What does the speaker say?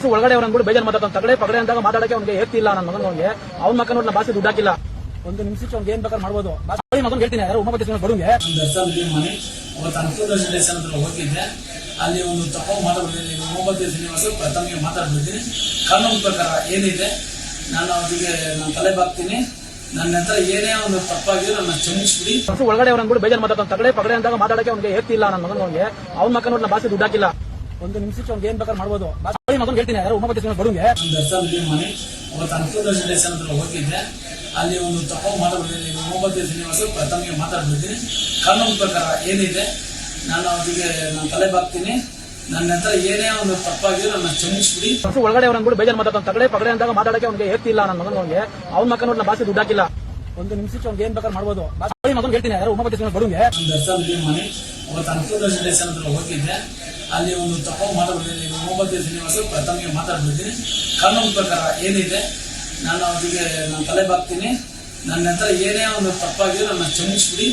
ಹಸು ಒಳಗಡೆ ಅವ್ರನ್ನ ಬಿಡು ಬೇಜಾರು ಮಾತಾಡ್ತಾನೆ ತಗಡೆ ಪಗಡೆ ಅಂದಾಗ ಮಾತಾಡಕ್ಕೆ ಅವ್ನಿಗೆ ಇಲ್ಲ ನನ್ನ ಮಗನ ಅವ್ನಿಗೆ. ಅವ್ನ ಮಕ್ಕ ನೋಡಿ ಬಾಸಿ ದುಡ್ಡು ಹಾಕಿಲ್ಲ ಒಂದು ನಿಮಿಷಕ್ಕೆ ಅವ್ನಿಗೆ ಏನ್ ಬೇಕಾದ್ರೆ ಮಾಡ್ಬೋದು. ಬಾಸಿ ಮಗನ್ ಹೇಳ್ತೀನಿ ಯಾರು ಉಮಾಪತಿ ಸ್ವಾಮಿ ಬಡುಂಗೆ ಹೋಗಿದ್ದೆ ಅಲ್ಲಿ ಒಂದು ತಪ್ಪು ಮಾತಾಡ್ಬಿಟ್ಟಿದ್ದೀನಿ ಮೊಹಮ್ಮದ್ ಶ್ರೀನಿವಾಸ ಪ್ರಥಮಿಗೆ ಮಾತಾಡ್ಬಿಡ್ತೀನಿ. ಕಾನೂನು ಪ್ರಕಾರ ಏನಿದೆ ನಾನು ಅವರಿಗೆ ನಾನು ತಲೆ ಬಾಗ್ತೀನಿ. ನನ್ನ ಹತ್ರ ಏನೇ ಒಂದು ತಪ್ಪಾಗಿದ್ರೆ ನನ್ನ ಕ್ಷಮಿಸ್ಬಿಡಿ. ಬಸ್ ಒಳಗಡೆ ಅವ್ರನ್ನ ಬಿಡು ಬೇಜಾರು ಮಾತಾಡ್ತಾನೆ ತಗಡೆ ಪಗಡೆ ಅಂದಾಗ ಮಾತಾಡಕ್ಕೆ ಅವ್ನಿಗೆ ಇಲ್ಲ ನನ್ನ ಮಗನ ಅವ್ನಿಗೆ. ಅವ್ನ ಮಕ್ಕ ನೋಡಿ ಬಾಸಿ ದುಡ್ಡು ಹಾಕಿಲ್ಲ ಒಂದು ನಿಮಿಷಕ್ಕೆ ಅವ್ನಿಗೆ ಏನ್ ಬೇಕಾದ್ರೆ ಮಾಡ್ಬೋದು. ಬಾಸಿ ಮಗನ್ ಹೇಳ್ತೀನಿ ಯಾರು ಉಮಾಪತಿ ಸ್ವಾಮಿ ಬಡುಗೆ ಮನೆ ಅವತ್ತು ಅನುಕೂಲ ಸ್ಟೇಷನ್ ಹತ್ರ ಹೋಗಿದ್ದೆ ಅಲ್ಲಿ ಒಂದು ತಪ್ಪು ಮಾತಾಡ್ಬಿಟ್ಟಿದ್ದೀನಿ ಉಮಾಪತಿ ಶ್ರೀನಿವಾಸ ಪ್ರಥಮಿಗೆ ಮಾತಾಡ್ಬಿಡ್ತೀನಿ. ಕಾನೂನು ಪ್ರಕಾರ ಏನಿದೆ ನಾನು ಅವರಿಗೆ ನಾನು ತಲೆ ಬಾಗ್ತೀನಿ. ನನ್ನ ಹತ್ರ ಏನೇ ಒಂದು ತಪ್ಪಾಗಿದ್ರೆ ನನ್ನ ಕ್ಷಮಿಸ್ಬಿಡಿ. ಒಳಗಡೆ ಅವ್ರು ಅಂದ್ಬಿಟ್ಟು ಬೇಜಾರು ಮಾತಾಡ್ತಾನೆ ತಗಡೆ ಪಗಡೆ ಅಂದಾಗ ಮಾತಾಡಕ್ಕೆ ಅವ್ನಿಗೆ ಹೇಳ್ತಿಲ್ಲ ನನ್ನ ಮಗನ ಅವ್ನಿಗೆ. ಅವ್ನ ಮಕ್ಕ ನೋಡಿ ಬಾಸಿ ದುಡ್ಡು ಹಾಕಿಲ್ಲ. ಒಂದು ನಿಮಿಷಕ್ಕೆ ಅವ್ನಿಗೆ ಏನ್ ಬೇಕಾದ್ರೆ ಮಾಡ್ಬೋದು. ಮಗನ್ ಹೇಳ್ತೀನಿ ಯಾರು ಉಮಾಪತಿ ಸ್ವಾಮಿ ಬಡುಗೆ ಮನೆ ಅವತ್ತು ಅನುಕೂಲ ಸ್ಟೇಷನ್ ಹತ್ರ ಹೋಗಿದ್ದೆ ಅಲ್ಲಿ ಒಂದು ತಪ್ಪು ಮಾತಾಡ್ಬಿಟ್ಟಿದ್ದೀನಿ ಮೊಹಮ್ಮದ್ ಶ್ರೀನಿವಾಸ ಪ್ರಥಮಿಗೆ ಮಾತಾಡ್ಬಿಡ್ತೀನಿ. ಕಾನೂನು ಪ್ರಕಾರ ಏನಿದೆ, ನಾನು ಅವರಿಗೆ, ನಾನು ತಲೆ ಬಾಗ್ತೀನಿ. ನನ್ನ ಹತ್ರ ಏನೇ ಒಂದು ತಪ್ಪಾಗಿದೆ ನನ್ನ ಕ್ಷಮಿಸ್ಬಿಡಿ.